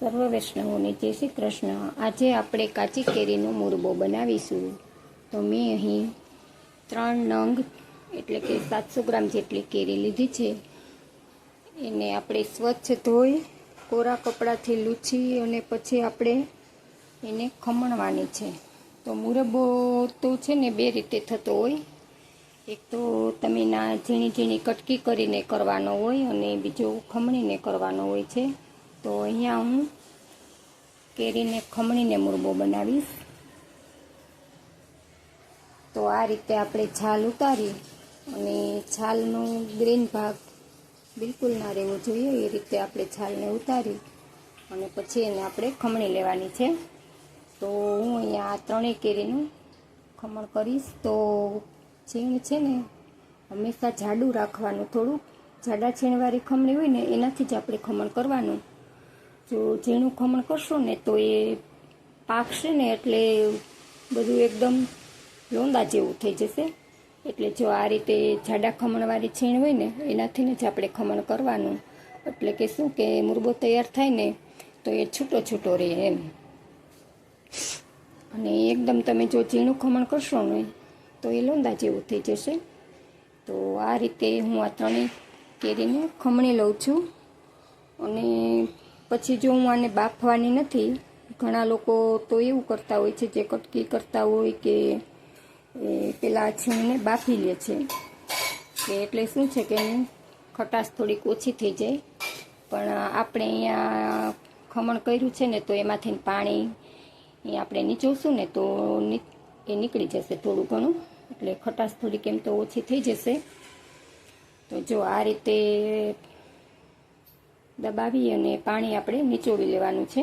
સર્વ વૈષ્ણવોને જય શ્રી કૃષ્ણ. આજે આપણે કાચી કેરીનો મુરબો બનાવીશું. તો મેં અહીં ત્રણ નંગ એટલે કે સાતસો ગ્રામ જેટલી કેરી લીધી છે. એને આપણે સ્વચ્છ ધોઈ, કોરા કપડાથી લૂછી અને પછી આપણે એને ખમણવાની છે. તો મુરબ્બો તો છે ને બે રીતે થતો હોય. એક તો તમે ના ઝીણી ઝીણી કટકી કરીને કરવાનો હોય અને બીજો ખમણીને કરવાનો હોય છે. તો અહીંયા હું કેરીને, ખમણીને મુરબો બનાવીશ. તો આ રીતે આપણે છાલ ઉતારી અને છાલનો ગ્રીન ભાગ બિલકુલ ના રહેવો જોઈએ. એ રીતે આપણે છાલને ઉતારી અને પછી એને આપણે ખમણી લેવાની છે. તો હું અહીંયા આ ત્રણેય કેરીનું ખમણ કરીશ. તો છીણ છે ને, હંમેશા જાડું રાખવાનું થોડુંક. જાડા છીણવાળી ખમણી હોય ને, એનાથી જ આપણે ખમણ કરવાનું. જો ઝીણું ખમણ કરશો ને તો એ પાકશે ને એટલે બધું એકદમ લોંદા જેવું થઈ જશે. એટલે જો આ રીતે જાડા ખમણવાળી છીણ હોય ને, એનાથી જ આપણે ખમણ કરવાનું. એટલે કે શું કે મુરબો તૈયાર થાય ને, તો એ છૂટો છૂટો રહે એમ. અને એકદમ તમે જો ઝીણું ખમણ કરશો ને, તો એ લોંદા જેવું થઈ જશે. તો આ રીતે હું આ ત્રણેય કેરીને ખમણી લઉં છું. અને પછી જો હું આને બાફવાની નથી, ઘણા લોકો તો એવું કરતા હોય છે, જે કટકી કરતા હોય કે પેલા છીણને બાફી લે છે. કે એટલે શું છે કે ખટાશ થોડીક ઓછી થઈ જાય. પણ આપણે અહીંયા ખમણ કર્યું છે ને તો એમાંથી પાણી એ આપણે નીચોશું ને તો એ નીકળી જશે થોડું ઘણું. એટલે ખટાશ થોડીક એમ તો ઓછી થઈ જશે. તો જો આ રીતે દબાવી અને પાણી આપણે નીચોડી લેવાનું છે.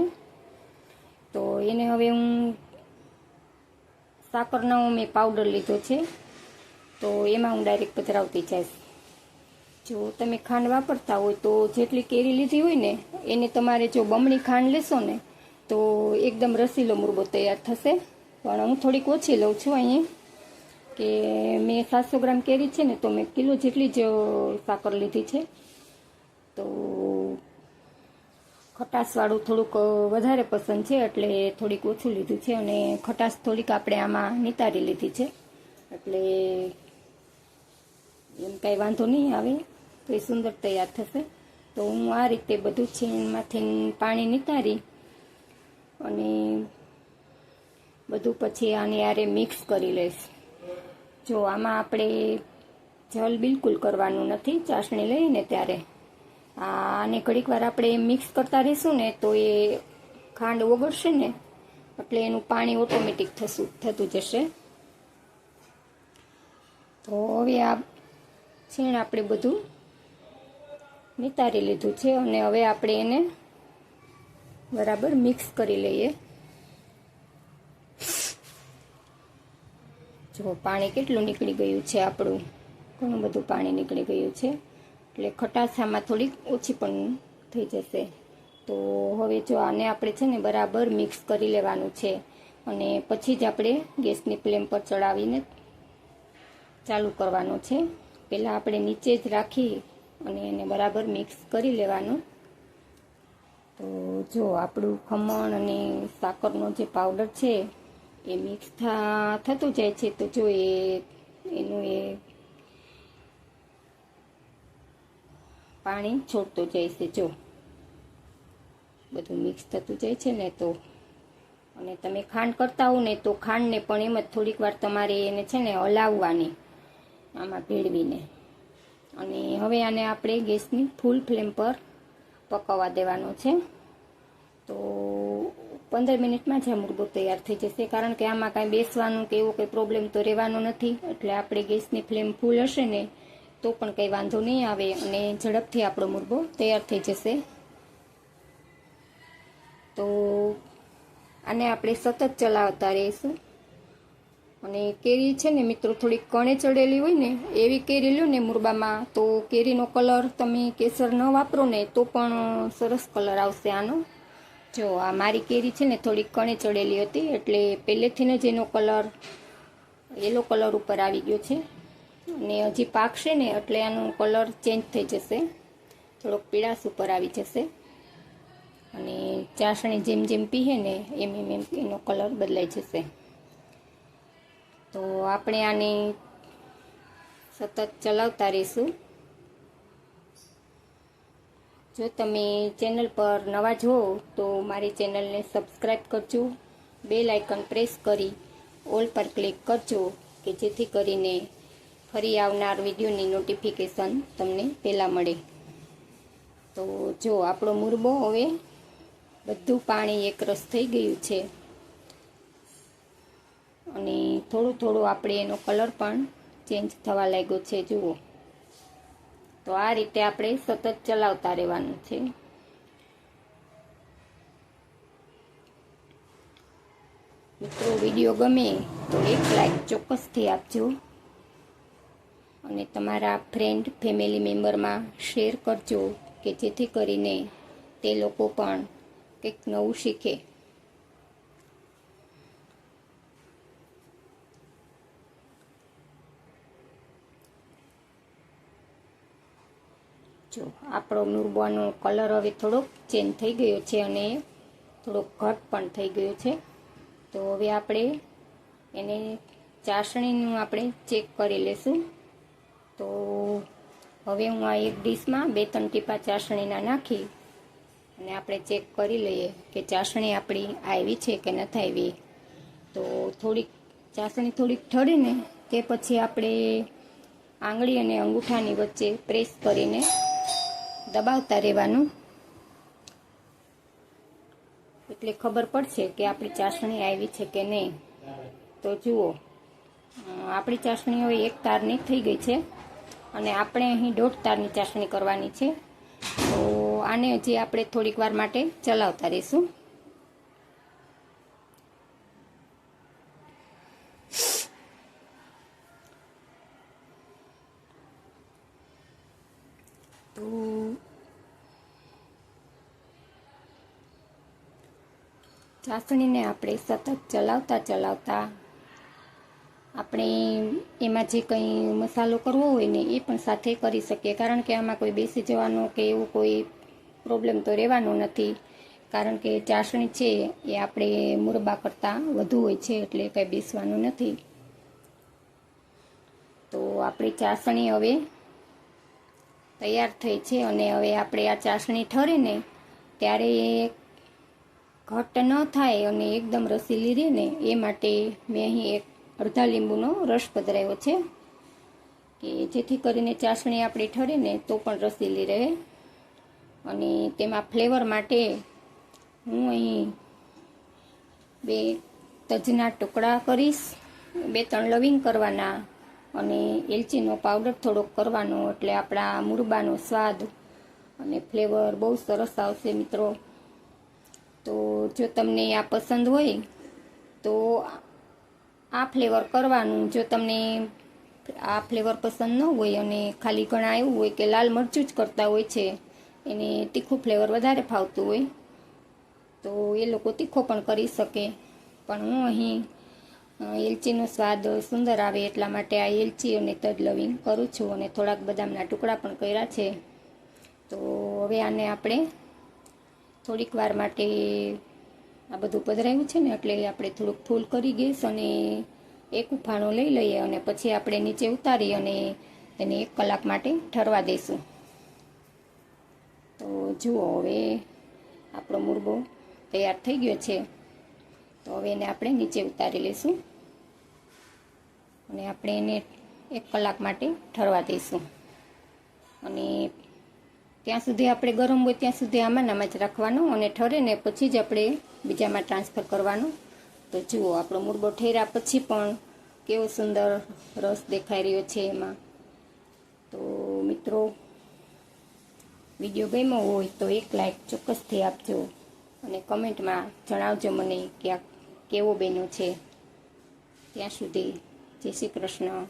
તો એને હવે હું સાકરનો મેં પાવડર લીધો છે. તો એમાં હું ડાયરેક્ટ પધરાવતી જઈશ. જો તમે ખાંડ વાપરતા હોય તો જેટલી કેરી લીધી હોય ને, એને તમારે જો બમણી ખાંડ લેશો ને, તો એકદમ રસીલો મુરબો તૈયાર થશે. પણ હું થોડીક ઓછી લઉં છું અહીંયા, કે મેં સાતસો ગ્રામ કેરી છે ને, તો મેં કિલો જેટલી જ સાકર લીધી છે. તો ખટાશવાળું થોડુંક વધારે પસંદ છે, એટલે થોડીક ઓછું લીધું છે અને ખટાશ થોડીક આપણે આમાં નિતારી લીધી છે. એટલે એમ કાંઈ વાંધો નહીં આવે, તો એ સુંદર તૈયાર થશે. તો હું આ રીતે બધું છીણમાંથી પાણી નિતારી અને બધું પછી આની યારે મિક્સ કરી લઈશ. જો આમાં આપણે જલ બિલકુલ કરવાનું નથી, ચાસણી લઈને ત્યારે. આને ઘડીક વાર આપણે મિક્સ કરતા રહીશું ને તો એ ખાંડ ઓગળશે ને, એટલે એનું પાણી ઓટોમેટિક થશું થતું જશે. તો હવે આ છીણ આપણે બધું નિતારી લીધું છે અને હવે આપણે એને બરાબર મિક્સ કરી લઈએ. જો પાણી કેટલું નીકળી ગયું છે આપણું? ઘણું બધું પાણી નીકળી ગયું છે. એટલે ખટાસામાં થોડીક ઓછી પણ થઈ જશે. તો હવે જો આને આપણે છે ને બરાબર મિક્સ કરી લેવાનું છે અને પછી જ આપણે ગેસની ફ્લેમ પર ચડાવીને ચાલુ કરવાનું છે. પહેલાં આપણે નીચે જ રાખી અને એને બરાબર મિક્સ કરી લેવાનું. તો જો આપણું ખમણ અને સાકરનો જે પાવડર છે એ મિક્સ થતું જાય છે તો જો એ, એનું એ પાણી છોડતું જાય છે, જો. બધું મિક્સ થતું જાય છે ને તો. અને તમે ખાંડ કરતા હો ને તો ખાંડને પણ એમ જ થોડીક વાર તમારે એને છે ને હલાવવાની, આમાં ભેળવીને. અને હવે આને આપણે ગેસની ફૂલ ફ્લેમ પર પકવવા દેવાનો છે. તો પંદર મિનિટમાં જ આ મુરબો તૈયાર થઈ જશે, કારણ કે આમાં કાંઈ બેસવાનું કે એવો કંઈ પ્રોબ્લેમ તો રહેવાનો નથી. એટલે આપણે ગેસની ફ્લેમ ફૂલ હશે ને તો પણ કંઈ વાંધો નહીં આવે અને ઝડપથી આપણો મુરબો તૈયાર થઈ જશે. તો આને આપણે સતત ચલાવતા રહીશું. અને કેરી છે ને મિત્રો થોડીક કણે ચડેલી હોય ને, એવી કેરી લ્યો ને મુરબામાં, તો કેરીનો કલર તમે કેસર ન વાપરો ને, તો પણ સરસ કલર આવશે આનો. જો આ મારી કેરી છે ને થોડીક કણે ચડેલી હતી, એટલે પહેલેથી જ એનો કલર યલો કલર ઉપર આવી ગયો છે. અને હજી પાકશે ને એટલે આનો કલર ચેન્જ થઈ જશે. થોડોક પીળાશ ઉપર આવી જશે. અને ચાસણી જેમ જેમ પીએ ને એમ એમ એમ એનો કલર બદલાઈ જશે. તો આપણે આને સતત ચલાવતા રહીશું. જો તમે ચેનલ પર નવા જુઓ તો મારી ચેનલને સબસ્ક્રાઈબ કરજો. બેલ આઇકન પ્રેસ કરી ઓલ પર ક્લિક કરજો કે જેથી કરીને ફરી આવનાર વિડીયોની નોટિફિકેશન તમને પહેલાં મળે. તો જો આપણો મુરબો હવે બધું પાણી એકરસ થઈ ગયું છે. અને થોડું થોડું આપણે એનો કલર પણ ચેન્જ થવા લાગ્યો છે, જુઓ. તો આ રીતે આપણે સતત ચલાવતા રહેવાનું છે. મિત્રો, વીડિયો ગમે તો એક લાઈક ચોક્કસથી આપજો. અને તમારા ફ્રેન્ડ ફેમિલી મેમ્બરમાં શેર કરજો કે જેથી કરીને તે લોકો પણ કંઈક નવું શીખે. જો, આપણો મુરબાનો કલર હવે થોડોક ચેન્જ થઈ ગયો છે અને થોડોક ઘટ પણ થઈ ગયો છે. તો હવે આપણે એને ચાસણીનું આપણે ચેક કરી લેશું. તો હવે હું આ એક ડીશમાં બે ત્રણ ટીપા ચાસણીના નાખી અને આપણે ચેક કરી લઈએ કે ચાસણી આપણી આવી છે કે નથી આવી. તો થોડીક ચાસણી થોડીક ઠળીને તે પછી આપણે આંગળી અને અંગૂઠાની વચ્ચે પ્રેસ કરીને દબાવતા રહેવાનું. એટલે ખબર પડશે કે આપણી ચાસણી આવી છે કે નહીં. તો જુઓ આપણી ચાસણી હવે એક તારની થઈ ગઈ છે. અને આપણે અહીં દોઢ તારની ચાસણી કરવાની છે. તો આને હજી આપણે થોડીક વાર માટે ચલાવતા રહીશું. તો ચાસણીને આપણે સતત ચલાવતા ચલાવતા આપણે એમાં જે કંઈ મસાલો કરવો હોય ને એ પણ સાથે કરી શકીએ. કારણ કે આમાં કોઈ બેસી જવાનો કે એવું કોઈ પ્રોબ્લેમ તો રહેવાનો નથી. કારણ કે ચાસણી છે એ આપણે મુરબા કરતાં વધુ હોય છે એટલે કંઈ બેસવાનું નથી. તો આપણી ચાસણી હવે તૈયાર થઈ છે અને હવે આપણે આ ચાસણી ઠરે ને ત્યારે ઘટ ન થાય અને એકદમ રસીલી રહે ને એ માટે મેં અહીં એક અડધા લીંબુનો રસ પધરાયો છે કે જેથી કરીને ચાસણી આપણી ઠરે ને તો પણ રસીલી રહે. અને તેમાં ફ્લેવર માટે હું અહીં બે તજના ટુકડા કરીશ. બે ત્રણ લવિંગ કરવાના અને એલચીનો પાવડર થોડોક કરવાનો એટલે આપણા મુરબાનો સ્વાદ અને ફ્લેવર બહુ સરસ આવશે મિત્રો. તો જો તમને આ પસંદ હોય તો આ ફ્લેવર કરવાનું. જો તમને આ ફ્લેવર પસંદ ન હોય અને ખાલી ઘણા એવું હોય કે લાલ મરચું જ કરતા હોય છે, એને તીખું ફ્લેવર વધારે ફાવતું હોય, તો એ લોકો તીખો પણ કરી શકે. પણ હું અહીં એલચીનો સ્વાદ સુંદર આવે એટલા માટે આ એલચી અને તજ લવિંગ કરું છું અને થોડાક બદામના ટુકડા પણ કર્યા છે. તો હવે આને આપણે થોડીક વાર માટે આ બધું પધરાયું છે ને, એટલે આપણે થોડુંક ફૂલ કરી ગેસ અને એક ઉફાણો લઈ લઈએ અને પછી આપણે નીચે ઉતારી અને તેને એક કલાક માટે ઠરવા દઈશું. તો જુઓ હવે આપણો મુરબો તૈયાર થઈ ગયો છે. તો હવે એને આપણે નીચે ઉતારી લઈશું અને આપણે એને એક કલાક માટે ઠરવા દઈશું. અને ત્યાં સુધી આપણે ગરમ હોય ત્યાં સુધી આમાં નામાં જ રાખવાનું અને ઠરે ને પછી જ આપણે બીજામાં ટ્રાન્સફર કરવાનું. તો જુઓ, આપણો મુરબો ઠેર્યા પછી પણ કેવો સુંદર રસ દેખાઈ રહ્યો છે એમાં. તો મિત્રો, વીડિયો ગમ્યો હોય તો એક લાઈક ચોક્કસથી આપજો અને કમેન્ટમાં જણાવજો મને કે કેવો બન્યો છે. ત્યાં સુધી જય શ્રી કૃષ્ણ.